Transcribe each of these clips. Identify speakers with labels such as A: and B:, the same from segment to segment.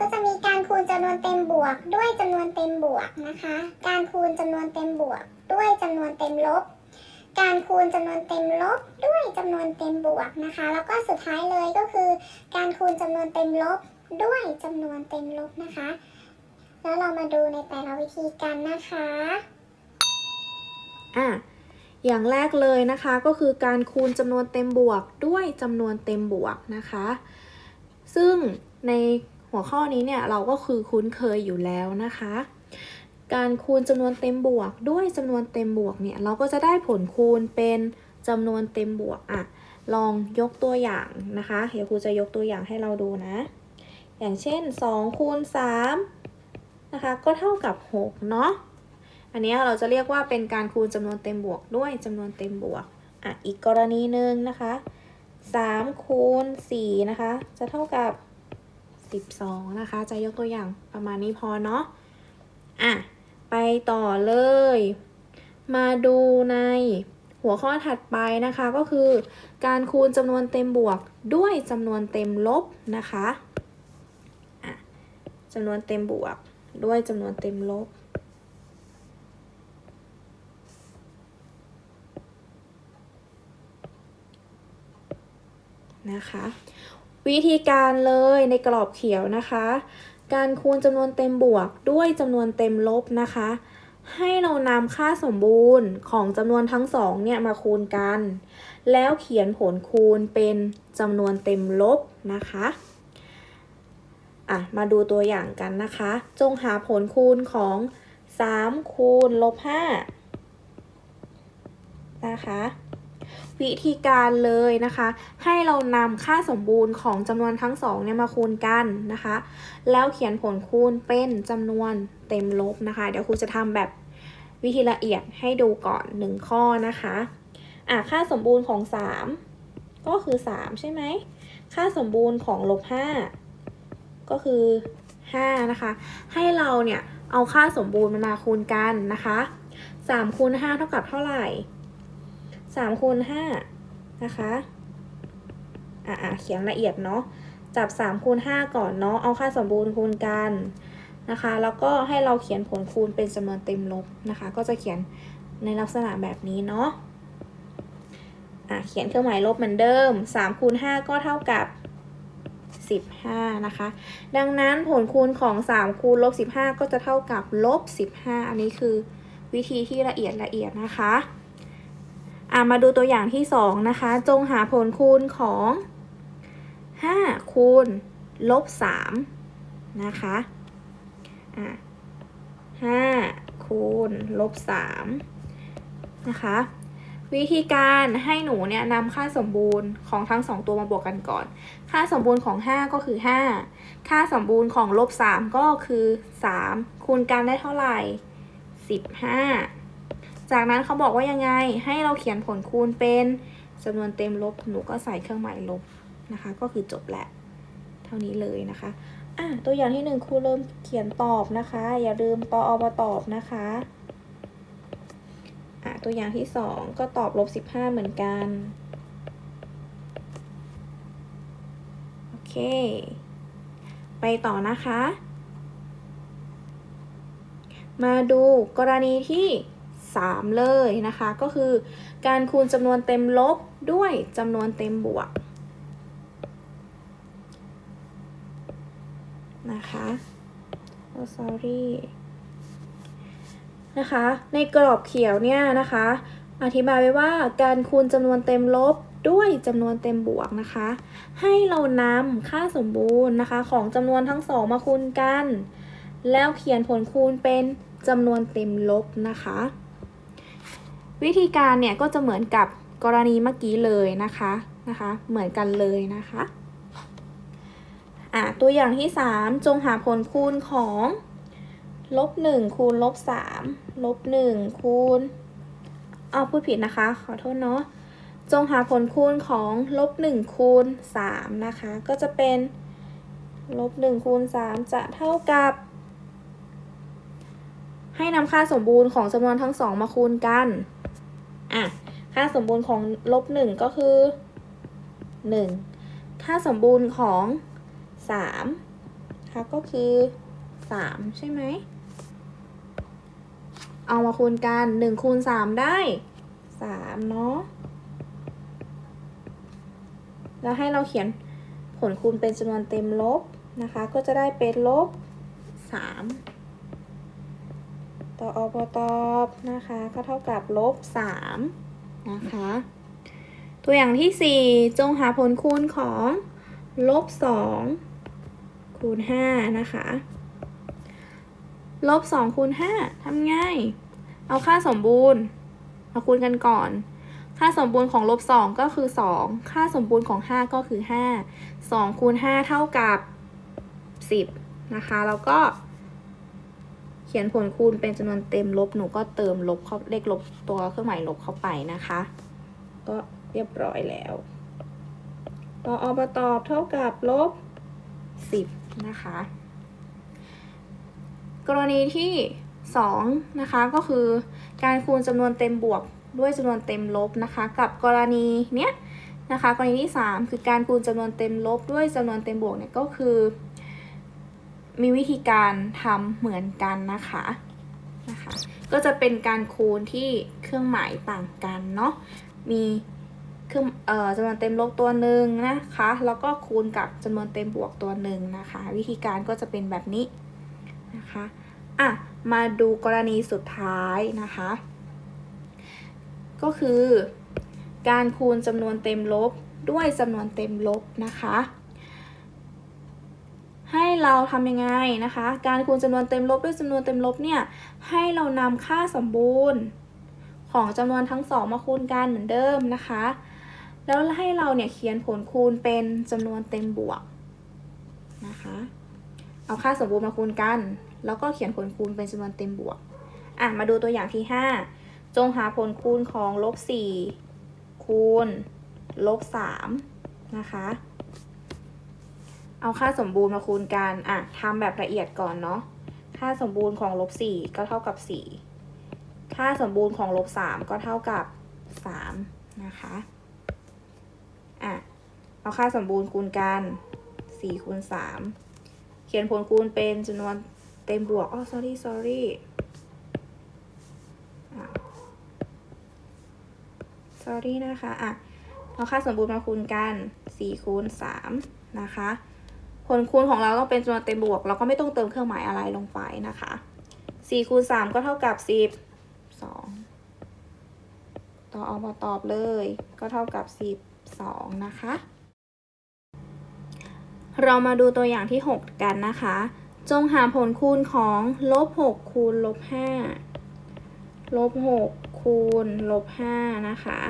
A: ก็จะมีการคูณจำนวนเต็มบวก ด้วยจำนวนเต็มบวกนะคะ การคูณจำนวนเต็มบวก ด้วยจำนวนเต็มลบ การคูณจำนวนเต็มลบ ด้วยจำนวนเต็มบวกนะคะ แล้วก็สุดท้ายเลยก็คือ การคูณจำนวนเต็มลบ ด้วยจำนวนเต็มลบนะคะ แล้วเรามาดูในแต่ละวิธีกันนะคะ
B: อะอย่างแรกเลยนะคะก็คือการคูณจำนวนเต็มบวกด้วยจำนวนเต็มบวกนะคะ ซึ่งใน หัวข้อนี้เนี่ยเราก็คือคุ้นเคยอยู่แล้วนะคะ การคูณจำนวนเต็มบวกด้วยจำนวนเต็มบวกเนี่ยเราก็จะได้ผลคูณเป็นจำนวนเต็มบวกอะลองยกตัวอย่างนะคะ เดี๋ยวครูจะยกตัวอย่างให้เราดูนะ อย่างเช่น2คูณ3นะคะก็เท่ากับ6เนาะ อันนี้เราจะเรียกว่าเป็นการคูณจำนวนเต็มบวกด้วยจำนวนเต็มบวกอะอีกกรณีหนึ่งนะคะ3คูณ4นะคะจะเท่ากับ 12 นะคะ จะยกตัวอย่างประมาณนี้พอเนาะ อะ ไปต่อเลย มาดูในหัวข้อถัดไปนะคะก็คือ การคูณจำนวนเต็มบวกด้วยจำนวนเต็มลบนะคะอะจำนวนเต็มบวกด้วยจำนวนเต็มลบ นะคะ วิธีการเลยในกรอบเขียวนะคะ การคูณจำนวนเต็มบวกด้วยจำนวนเต็มลบนะคะ ให้เรานำค่าสมบูรณ์ของจำนวนทั้งสองเนี่ยมาคูณกัน แล้วเขียนผลคูณเป็นจำนวนเต็มลบนะคะอะมาดูตัวอย่างกันนะคะ จงหาผลคูณของ3คูณลบ5นะคะ วิธีการเลยนะคะ ให้เรานำค่าสมบูรณ์ของจำนวนทั้งสองเนี่ยมาคูณกันนะคะ แล้วเขียนผลคูณเป็นจำนวนเต็มลบนะคะ เดี๋ยวครูจะทำแบบวิธีละเอียดให้ดูก่อน 1 ข้อนะคะอะค่าสมบูรณ์ของ 3 ก็คือ 3 ใช่ไหม ค่าสมบูรณ์ของลบ5ก็คือ 5 นะคะ ให้เราเนี่ยเอาค่าสมบูรณ์มาคูณกันนะคะ3คูณ5เท่ากับเท่าไหร่ 3คูณ5นะคะ อ่าเขียนละเอียดเนาะ จับ3คูณ5ก่อนเนาะ เอาค่าสมบูรณ์คูณกันนะคะ แล้วก็ให้เราเขียนผลคูณเป็นจำนวนเต็มลบนะคะ ก็จะเขียนในลักษณะแบบนี้เนาะอะเขียนเครื่องหมายลบเหมือนเดิม3คูณ5ก็เท่ากับ 15 นะคะ ดังนั้นผลคูณของ 3 คูณลบ 15 ก็จะเท่ากับลบ 15 อันนี้คือวิธีที่ละเอียดละเอียดนะคะ อะมาดูตัวอย่างที่2นะคะ จงหาผลคูณของ5คูณลบ3นะคะอะ5คูณลบ3นะคะวิธีการให้หนูเนี่ยนำค่าสมบูรณ์ของทั้ง 2 ตัวมาบวกกันก่อน ค่าสมบูรณ์ของ 5 ก็คือ 5 ค่าสมบูรณ์ของลบ3ก็คือ 3 คูณกันได้เท่าไหร่ 15 จากนั้นเขาบอกว่ายังไงให้เราเขียนผลคูณเป็นจำนวนเต็มลบหนูก็ใส่เครื่องหมายลบนะคะ ก็คือจบแหละเท่านี้เลยนะคะอะตัวอย่างที่หนึ่งครูเริ่มเขียนตอบนะคะ อย่าลืมปออมาตอบนะคะอะตัวอย่างที่สองก็ตอบลบสิบห้าเหมือนกันโอเค ไปต่อนะคะ มาดูกรณีที่ 3 เลยนะคะ ก็คือการคูณจำนวนเต็มลบด้วยจำนวนเต็มบวกนะคะ oh sorry นะคะ ในกรอบเขียวเนี่ยนะคะ อธิบายไว้ว่าการคูณจำนวนเต็มลบด้วยจำนวนเต็มบวกนะคะ ให้เรานำค่าสมบูรณ์นะคะ ของจำนวนทั้งสองมาคูณกัน แล้วเขียนผลคูณเป็นจำนวนเต็มลบนะคะ วิธีการเนี่ยก็จะเหมือนกับกรณีเมื่อกี้เลยนะคะนะคะ เหมือนกันเลยนะคะอะตัวอย่างที่ 3 จงหาผลคูณของลบ1คูณลบ3ลบ1คูณเอาพูดผิดนะคะ ขอโทษเนาะจงหาผลคูณของลบ1คูณ3นะคะ ก็จะเป็นลบ1คูณ3จะเท่ากับ ให้นำค่าสมบูรณ์ของจำนวนทั้งสองมาคูณกัน อะ ค่าสมบูรณ์ของลบหนึ่งก็คือหนึ่งค่าสมบูรณ์ของสามค่ะก็คือสามใช่ไหม เอามาคูณกันหนึ่งคูณสามได้สามเนาะ แล้วให้เราเขียนผลคูณเป็นจำนวนเต็มลบนะคะ ก็จะได้เป็นลบสาม ต่ออปตอบนะคะ ก็เท่ากับลบสามนะคะ ตัวอย่างที่สี่จงหาผลคูณของลบสองคูณห้านะคะลบสองคูณห้าทำไงเอาค่าสมบูรณ์ มาคูณกันก่อน ค่าสมบูรณ์ของลบสองก็คือสองค่าสมบูรณ์ของห้าก็คือห้าสองคูณห้าเท่ากับสิบนะคะ แล้วก็ ขียนผลคูณเป็นจำนวนเต็มลบหนูก็เติมลบเข้าเลขลบตัวเครื่องหมายลบเข้าไปนะคะ ก็เรียบร้อยแล้วต่ออบตอบเท่ากับลบสิบนะคะ กรณีที่2นะคะก็คือการคูณจำนวนเต็มบวกด้วยจำนวนเต็มลบนะคะ กับกรณีเนี้ยนะคะ กรณีที่ 3 คือการคูณจำนวนเต็มลบด้วยจำนวนเต็มบวกเนี่ยก็คือ มีวิธีการทำเหมือนกันนะคะนะคะ ก็จะเป็นการคูณที่เครื่องหมายต่างกันเนาะมีเครื่องเอ่อจำนวนเต็มลบตัวหนึ่งนะคะ แล้วก็คูณกับจำนวนเต็มบวกตัวหนึ่งนะคะ วิธีการก็จะเป็นแบบนี้นะคะอะมาดูกรณีสุดท้ายนะคะ ก็คือ การคูณจำนวนเต็มลบด้วยจำนวนเต็มลบนะคะ ให้เราทำยังไงนะคะ การคูณจำนวนเต็มลบด้วยจำนวนเต็มลบเนี่ยให้เรานำค่าสมบูรณ์ ของจำนวนทั้งสองมาคูณกันเหมือนเดิมนะคะ แล้วให้เราเนี่ยเขียนผลคูณเป็นจำนวนเต็มบวกนะคะเอาค่าสมบูรณ์มาคูณกัน แล้วก็เขียนผลคูณเป็นจำนวนเต็มบวกอะมาดูตัวอย่างที่ 5 จงหาผลคูณของลบ4คูณลบ3นะคะ เอาค่าสมบูรณ์มาคูณกันอะทำแบบละเอียดก่อนเนาะ ค่าสมบูรณ์ของลบ4ก็เท่ากับ4ค่าสมบูรณ์ของลบ3ก็เท่ากับ3นะคะ อะ เอาค่าสมบูรณ์คูณกัน4คูณ3เขียนผลคูณเป็นจำนวนเต็มบวกอ๋อ sorry sorry อะ sorry นะคะ อะ เอาค่าสมบูรณ์มาคูณกัน4คูณ3นะคะ ผลคูณของเราต้องเป็นจำนวนเต็มบวก เราก็ไม่ต้องเติมเครื่องหมายอะไรลงไปนะคะ4คูณ3ก็เท่ากับ10 2ต่อเอามาตอบเลย ก็เท่ากับ 12 นะคะ เรามาดูตัวอย่างที่ 6 กันนะคะ จงหาผลคูณของลบ6คูณลบ5ลบ6คูณลบ5นะคะ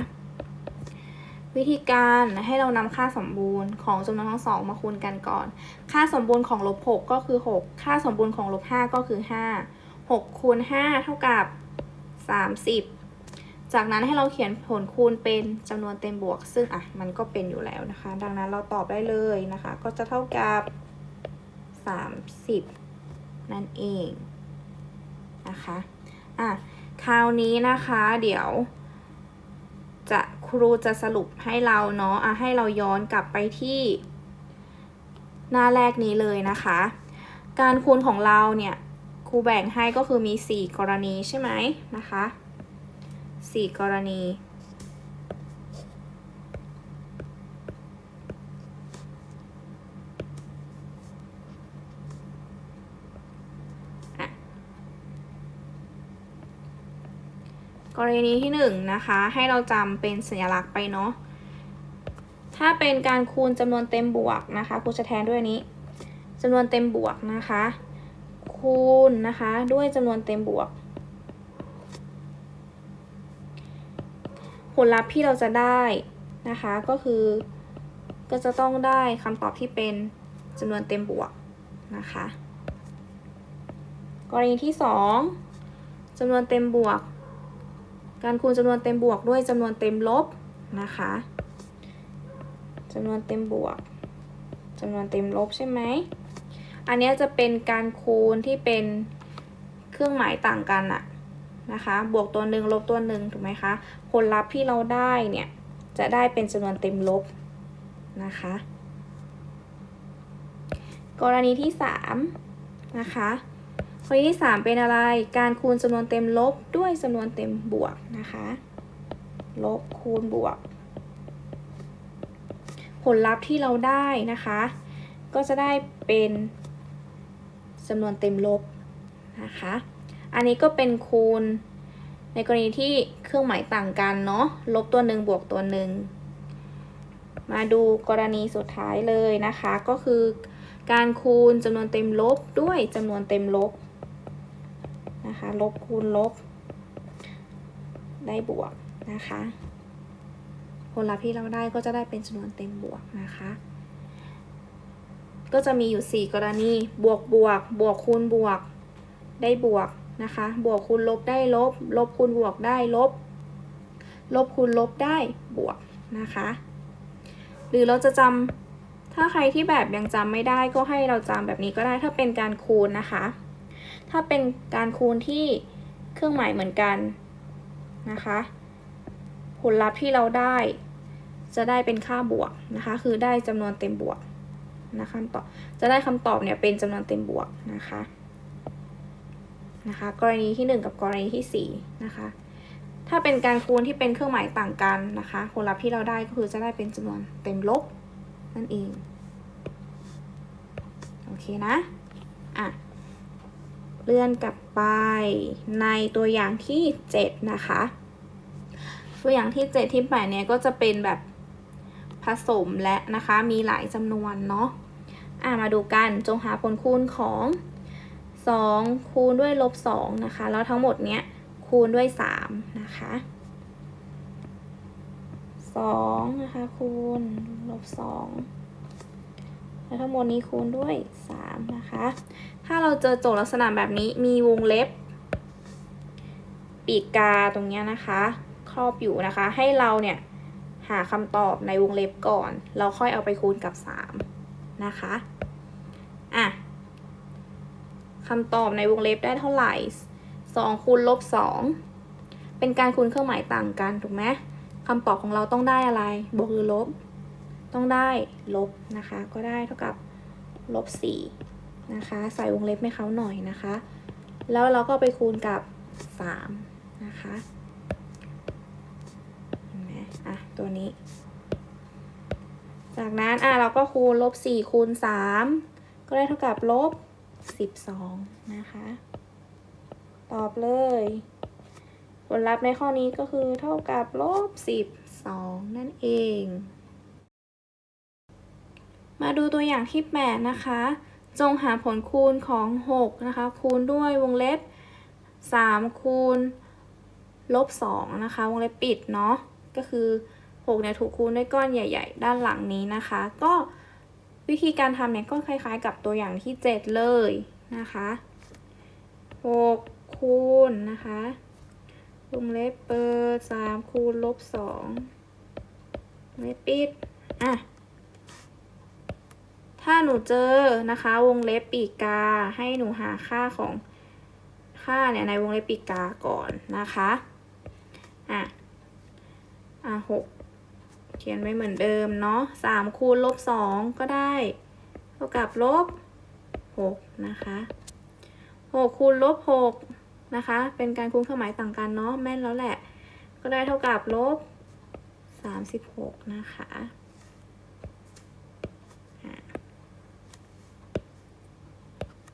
B: วิธีการให้เรานำค่าสมบูรณ์ของจำนวนทั้งสองมาคูณกันก่อน ค่าสมบูรณ์ของลบ6ก็คือ 6 ค่าสมบูรณ์ของลบ5ก็คือ 5 6คูณ5เท่ากับ 30 จากนั้นให้เราเขียนผลคูณเป็นจำนวนเต็มบวก ซึ่งอะมันก็เป็นอยู่แล้วนะคะ ดังนั้นเราตอบได้เลยนะคะ ก็จะเท่ากับ 30 นั่นเองนะคะอะคราวนี้นะคะเดี๋ยว จะครูจะสรุปให้เราเนาะอะให้เราย้อนกลับไปที่ หน้าแรกนี้เลยนะคะ การคูณของเราเนี่ยครูแบ่งให้ก็คือมี 4 กรณีใช่ไหมนะคะ 4 กรณี กรณีที่หนึ่งนะคะให้เราจำเป็นสัญลักษณ์ไปเนาะถ้าเป็นการคูณจำนวนเต็มบวกนะคะครูจะแทนด้วยนนี้จำนวนเต็มบวกนะคะ คูณนะคะด้วยจำนวนเต็มบวกผลลัพธ์ที่เราจะได้นะคะก็คือก็จะต้องได้คำตอบที่เป็นจำนวนเต็มบวกนะคะ กรณีที่สองจำนวนเต็มบวก การคูณจำนวนเต็มบวกด้วยจำนวนเต็มลบนะคะจำนวนเต็มบวกจำนวนเต็มลบใช่ไหม อันนี้จะเป็นการคูณที่เป็นเครื่องหมายต่างกันอะนะคะ บวกตัวหนึ่งลบตัวหนึ่งถูกไหมคะ ผลลัพธ์ที่เราได้เนี่ยจะได้เป็นจำนวนเต็มลบนะคะ กรณีที่สามนะคะ กรณีที่สามเป็นอะไร การคูณจำนวนเต็มลบด้วยจำนวนเต็มบวกนะคะ ลบคูณบวก ผลลัพธ์ที่เราได้นะคะ ก็จะได้เป็นจำนวนเต็มลบนะคะ อันนี้ก็เป็นคูณในกรณีที่เครื่องหมายต่างกันเนาะ ลบตัวหนึ่งบวกตัวหนึ่ง มาดูกรณีสุดท้ายเลยนะคะ ก็คือการคูณจำนวนเต็มลบด้วยจำนวนเต็มลบ ลบคูณลบ ได้บวกนะคะ ผลลัพธ์ที่เราได้ก็จะได้เป็นจำนวนเต็มบวกนะคะ ก็จะมีอยู่ 4 กรณี บวกบวก บวกคูณบวก ได้บวกนะคะ บวกคูณลบได้ลบ ลบคูณบวกได้ลบ ลบคูณลบได้บวกนะคะ หรือเราจะจำถ้าใครที่แบบยังจำไม่ได้ก็ให้เราจำแบบนี้ก็ได้ถ้าเป็นการคูณนะคะ ถ้าเป็นการคูณที่เครื่องหมายเหมือนกันนะคะ ผลลัพธ์ที่เราได้จะได้เป็นค่าบวกนะคะ คือได้จำนวนเต็มบวกนะคะคำตอบจะได้คำตอบเนี่ยเป็นจำนวนเต็มบวกนะคะนะคะ กรณีที่ 1 กับกรณีที่4นะคะ ถ้าเป็นการคูณที่เป็นเครื่องหมายต่างกันนะคะ ผลลัพธ์ที่เราได้ก็คือจะได้เป็นจำนวนเต็มลบนั่นเอง โอเคนะ อะ เลื่อนกลับไปในตัวอย่างที่ 7 นะคะ ตัวอย่างที่ 7 ที่8เนี่ยก็จะเป็นแบบผสมและนะคะมีหลายจำนวนเนาะอะมาดูกันจงหาผลคูณของ 2 คูณด้วยลบ2นะคะ แล้วทั้งหมดเนี้ยคูณด้วย 3 นะคะ2นะคะคูณลบ2 แล้วทั้งหมดนี้คูณด้วย 3 นะคะ ถ้าเราเจอโจทย์ลักษณะแบบนี้มีวงเล็บ ปีกกาตรงเนี้ยนะคะ ครอบอยู่นะคะ ให้เราเนี่ยหาคำตอบในวงเล็บก่อน เราค่อยเอาไปคูณกับ 3 นะคะอะคำตอบในวงเล็บได้เท่าไหร่ 2 คูณลบ 2 เป็นการคูณเครื่องหมายต่างกันถูกไหมคำตอบของเราต้องได้อะไร บวกหรือลบ ต้องได้ลบนะคะ ก็ได้เท่ากับลบ4นะคะ ใส่วงเล็บให้เขาหน่อยนะคะ แล้วเราก็ไปคูณกับ 3 นะคะเห็นไหมอะ ตัวนี้ จากนั้นอะเราก็คูณลบสี่คูณสามก็ได้เท่ากับลบสิบสองนะคะ ตอบเลย ผลลัพธ์ในข้อนี้ก็คือเท่ากับลบสิบสองนั่นเอง มาดูตัวอย่างที่ 8 นะคะ จงหาผลคูณของ 6 นะคะ คูณด้วยวงเล็บ 3 คูณลบ 2 นะคะ วงเล็บปิดเนาะ ก็คือ 6 เนี่ยถูกคูณด้วยก้อนใหญ่ ๆ ด้านหลังนี้นะคะ ก็วิธีการทำเนี่ยก็คล้ายๆ กับตัวอย่างที่ 7 เลยนะคะ 6 คูณนะคะ วงเล็บเปิด 3 คูณลบ 2วงเล็บปิด อะ ถ้าหนูเจอนะคะวงเล็บปีกกา ให้หนูหาค่าของค่าเนี่ยในวงเล็บปีกกาก่อนนะคะ อะ อะหกเขียนไว้เหมือนเดิมเนาะสามคูณลบสองก็ได้ เท่ากับลบหกนะคะหกคูณลบหกนะคะ เป็นการคูณเครื่องหมายต่างกันเนาะแม่นแล้วแหละ ก็ได้เท่ากับลบสามสิบหกนะคะอะ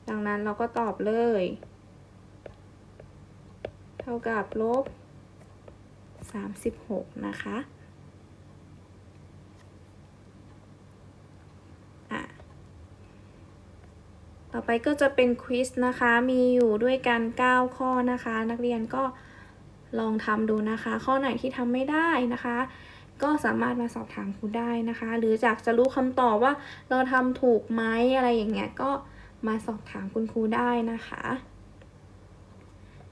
B: ดังนั้นเราก็ตอบเลย เท่ากับลบ 36 นะคะอะต่อไปก็จะเป็นควิสนะคะ มีอยู่ด้วยกัน 9 ข้อนะคะ นักเรียนก็ลองทำดูนะคะ ข้อไหนที่ทำไม่ได้นะคะ ก็สามารถมาสอบถามครูได้นะคะ หรือจากจะรู้คำตอบว่าเราทำถูกไหมอะไรอย่างเงี้ยก็ มาสอบถามคุณครูได้นะคะ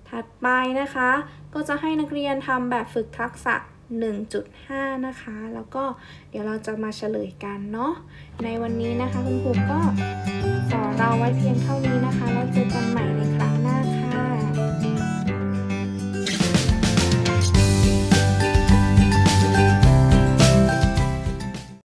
B: ถัดไปนะคะ ก็จะให้นักเรียนทำแบบฝึกทักษะ 1.5 นะคะ แล้วก็เดี๋ยวเราจะมาเฉลยกันเนาะ ในวันนี้นะคะคุณครูก็สอนเราไว้เพียงเท่านี้นะคะ แล้วเจอกันใหม่ในครั้งหน้า